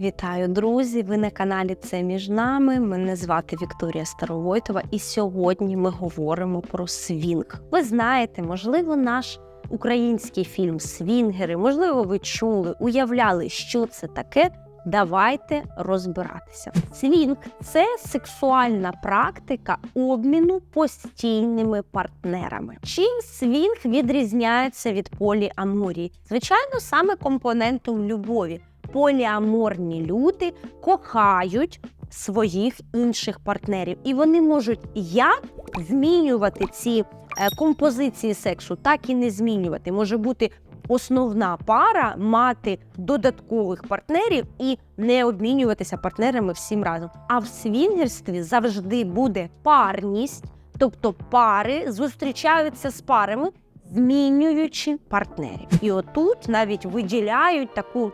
Вітаю, друзі! Ви на каналі Це між нами. Мене звати Вікторія Старовойтова, і сьогодні ми говоримо про свінг. Ви знаєте, можливо, наш український фільм Свінгери, можливо, ви чули, уявляли, що це таке. Давайте розбиратися. Свінг це сексуальна практика обміну постійними партнерами. Чим свінг відрізняється від поліаморії? Звичайно, саме компонентом любові. Поліаморні люди кохають своїх інших партнерів, і вони можуть як змінювати ці е, композиції сексу, так і не змінювати. Може бути основна пара мати додаткових партнерів і не обмінюватися партнерами всім разом. А в свінгерстві завжди буде парність, тобто пари зустрічаються з парами, змінюючи партнерів. І отут навіть виділяють таку.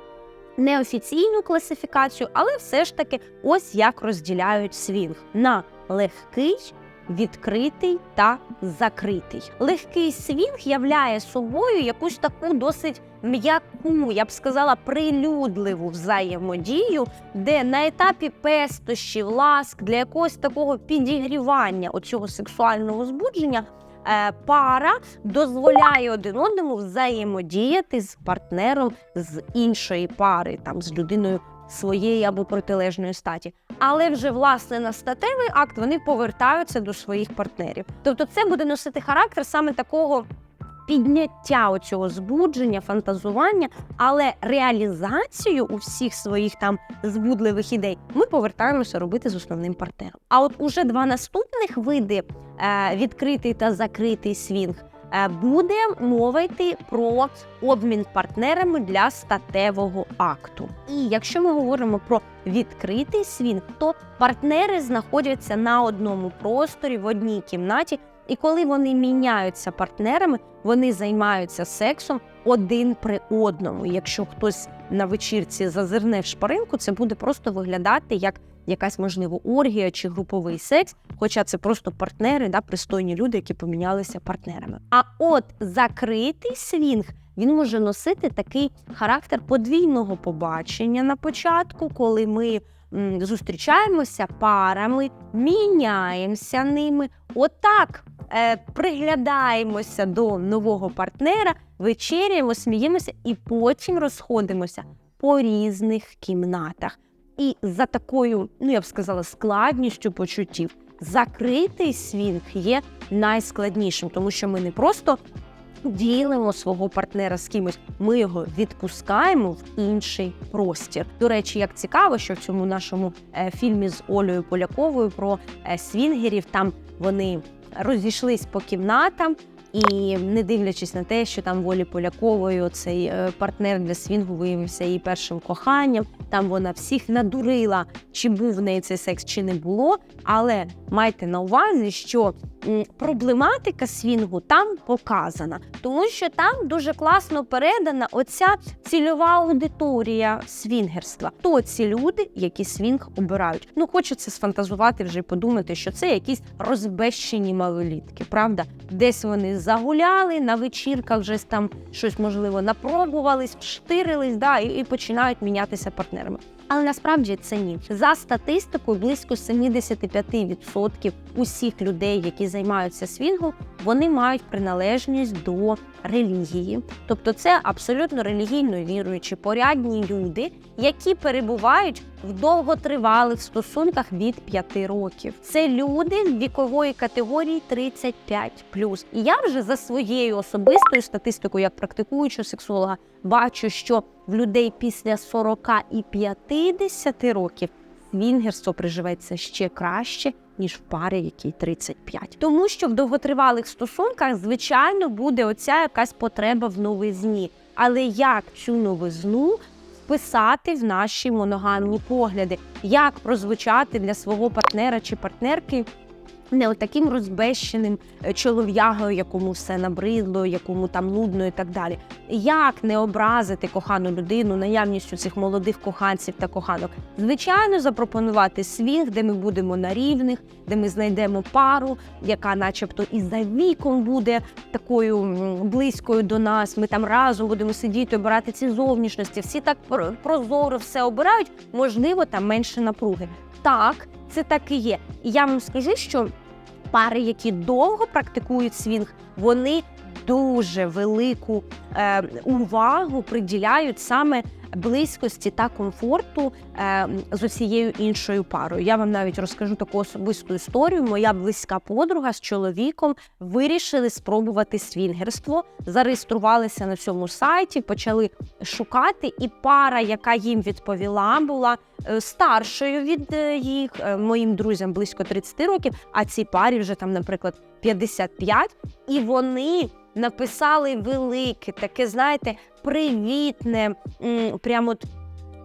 Неофіційну класифікацію, але все ж таки ось як розділяють свінг на легкий, відкритий та закритий. Легкий свінг являє собою якусь таку досить м'яку, я б сказала, прилюдливу взаємодію, де на етапі пестощів, ласк для якогось такого підігрівання оцього сексуального збудження. Е, Пара дозволяє один одному взаємодіяти з партнером з іншої пари, там з людиною своєї або протилежної статі. Але вже власне на статевий акт вони повертаються до своїх партнерів. Тобто, це буде носити характер саме такого підняття оцього збудження, фантазування, але реалізацію у всіх своїх там збудливих ідей ми повертаємося робити з основним партнером. А от уже два наступних види е, відкритий та закритий свінг. е, Буде мова йти про обмін партнерами для статевого акту. І якщо ми говоримо про відкритий свінг, то партнери знаходяться на одному просторі в одній кімнаті, і коли вони міняються партнерами, вони займаються сексом один при одному. Якщо хтось на вечірці зазирне в шпаринку, це буде просто виглядати як якась можливо оргія чи груповий секс, хоча це просто партнери, да, пристойні люди, які помінялися партнерами. А от закритий свінг. Він може носити такий характер подвійного побачення на початку, коли ми зустрічаємося парами, міняємося ними. Отак приглядаємося до нового партнера, вечеряємо, сміємося і потім розходимося по різних кімнатах. І за такою, ну я б сказала, складністю почуттів, закритий свінг є найскладнішим, тому що ми не просто ділимо свого партнера з кимось, ми його відпускаємо в інший простір. До речі, як цікаво, що в цьому нашому е, фільмі з Олею Поляковою про е, свінгерів там вони розійшлись по кімнатам. І не дивлячись на те, що там волі Полякової цей е, партнер для свінгу виявився її першим коханням. Там вона всіх надурила, чи був в неї цей секс, чи не було. Але майте на увазі, що проблематика свінгу там показана, тому що там дуже класно передана оця цільова аудиторія свінгерства. То ці люди, які свінг обирають. Ну хочеться сфантазувати вже й подумати, що це якісь розбещені малолітки, правда? Десь вони загуляли на вечірках, вже там щось можливо напробувались, вштирились, да, і, і починають мінятися партнерами. Але насправді це ні. За статистикою, близько 75% усіх людей, які займаються свінгом, вони мають приналежність до релігії. Тобто це абсолютно релігійно віруючі, порядні люди, які перебувають в довготривалих стосунках від 5 років. Це люди вікової категорії 35 І я вже за своєю особистою статистикою, як практикуючого сексолога, бачу, що в людей після 40 і 50 років свінгерство приживеться ще краще. Ніж в парі, якій 35. Тому що в довготривалих стосунках, звичайно, буде оця якась потреба в новизні. Але як цю новизну вписати в наші моногамні погляди? Як прозвучати для свого партнера чи партнерки не от таким розбещеним е, чолов'ягою, якому все набридло, якому там нудно і так далі. Як не образити кохану людину наявністю цих молодих коханців та коханок? Звичайно, запропонувати свінг, де ми будемо на рівних, де ми знайдемо пару, яка, начебто, і за віком буде такою близькою до нас. Ми там разом будемо сидіти, обирати ці зовнішності. Всі так про- прозоро все обирають. Можливо, там менше напруги. Так, це так і є. І я вам скажу, що пари, які довго практикують свінг, вони дуже велику е, увагу приділяють саме близькості та комфорту е, з усією іншою парою. Я вам навіть розкажу таку особисту історію. Моя близька подруга з чоловіком вирішили спробувати свінгерство, зареєструвалися на цьому сайті, почали шукати, і пара, яка їм відповіла, була е, старшою від е, їх моїм друзям близько 30 років. А цій парі вже там, наприклад, 55, і вони написали велике, таке, знаєте, привітне, прямо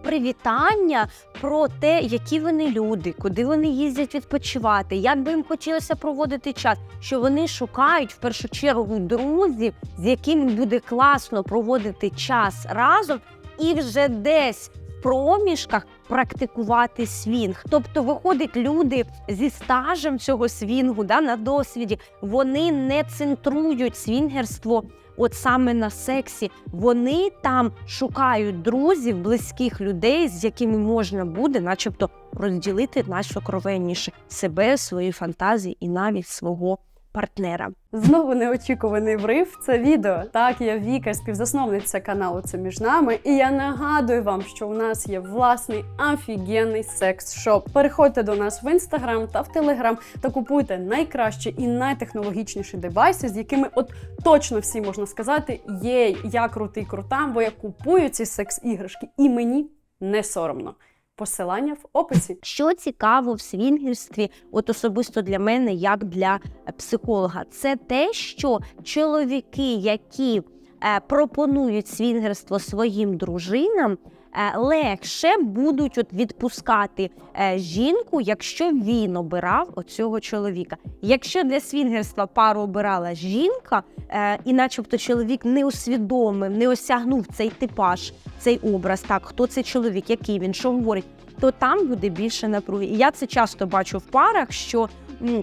привітання про те, які вони люди, куди вони їздять відпочивати, як би їм хотілося проводити час, що вони шукають в першу чергу друзів, з якими буде класно проводити час разом, і вже десь в проміжках практикувати свінг. Тобто, виходить, люди зі стажем цього свінгу, да, на досвіді, вони не центрують свінгерство. От саме на сексі вони там шукають друзів, близьких людей, з якими можна буде, начебто, розділити найсокровенніше себе, свої фантазії і навіть свого партнера. Знову неочікуваний врив. Це відео. Так, я Віка, співзасновниця каналу Це між нами. І я нагадую вам, що у нас є власний офігенний секс-шоп. Переходьте до нас в інстаграм та в телеграм та купуйте найкращі і найтехнологічніші девайси, з якими от точно всі можна сказати: єй, я крутий крута, бо я купую ці секс-іграшки, і мені не соромно. Посилання в описі. Що цікаво в свінгерстві, от особисто для мене, як для е, психолога, це те, що чоловіки, які е, пропонують свінгерство своїм дружинам, легше будуть от відпускати е, жінку, якщо він обирав оцього чоловіка. Якщо для свінгерства пару обирала жінка, е, і начебто чоловік не усвідомив, не осягнув цей типаж, цей образ, так хто цей чоловік, який він, що говорить, то там буде більше напруги. І я це часто бачу в парах, що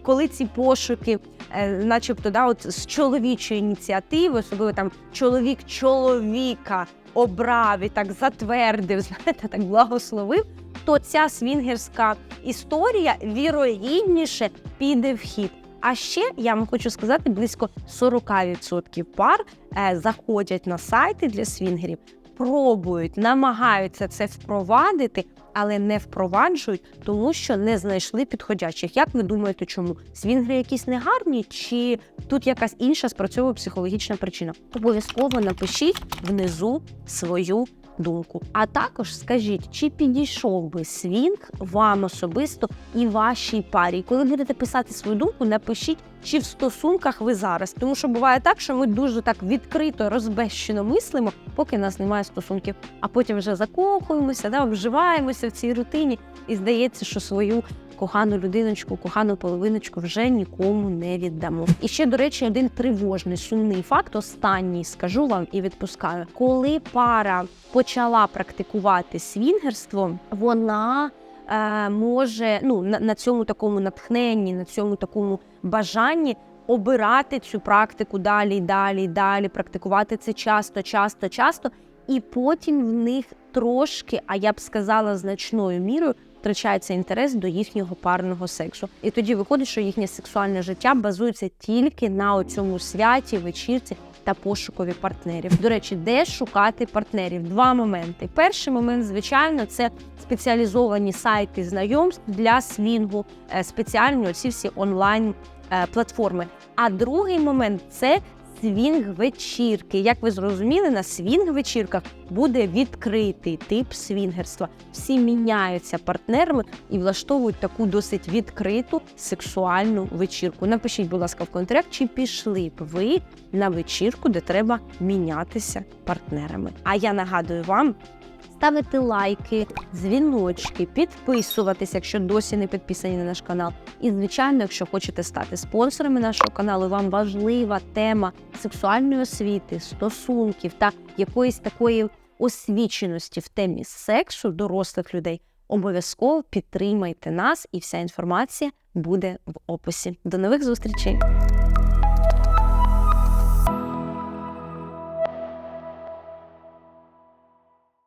коли ці пошуки, е, начебто, да, от з чоловічої ініціативи, особливо там чоловік чоловіка обрав і так затвердив, знаєте, так благословив, то ця свінгерська історія вірогідніше піде в хід. А ще я вам хочу сказати, близько 40% пар е, заходять на сайти для свінгерів, пробують, намагаються це впровадити, але не впроваджують, тому що не знайшли підходячих. Як ви думаєте, чому свінгри якісь негарні, чи тут якась інша спрацьовує психологічна причина? Обов'язково напишіть внизу свою думку. А також скажіть, чи підійшов би свінг вам особисто і вашій парі. Коли будете писати свою думку, напишіть, чи в стосунках ви зараз. Тому що буває так, що ми дуже так відкрито, розбещено мислимо, поки нас немає стосунків, а потім вже закохуємося, да, вживаємося в цій рутині, і здається, що свою кохану людиночку, кохану половиночку вже нікому не віддамо. І ще, до речі, один тривожний сумний факт. Останній скажу вам і відпускаю. Коли пара почала практикувати свінгерство, вона е, може ну на, на цьому такому натхненні, на цьому такому бажанні. Обирати цю практику далі, далі, далі, практикувати це часто, часто, часто, і потім в них трошки, а я б сказала, значною мірою втрачається інтерес до їхнього парного сексу. І тоді виходить, що їхнє сексуальне життя базується тільки на цьому святі, вечірці та пошукові партнерів. До речі, де шукати партнерів? Два моменти. Перший момент, звичайно, це спеціалізовані сайти знайомств для свінгу, е, спеціальні оці всі онлайн е, платформи. А другий момент це свінг-вечірки. Як ви зрозуміли, на свінг-вечірках буде відкритий тип свінгерства. Всі міняються партнерами і влаштовують таку досить відкриту сексуальну вечірку. Напишіть, будь ласка, в коментарях, чи пішли б ви на вечірку, де треба мінятися партнерами. А я нагадую вам. Ставити лайки, дзвіночки, підписуватись, якщо досі не підписані на наш канал. І, звичайно, якщо хочете стати спонсорами нашого каналу, вам важлива тема сексуальної освіти, стосунків та якоїсь такої освіченості в темі сексу дорослих людей. Обов'язково підтримайте нас, і вся інформація буде в описі. До нових зустрічей!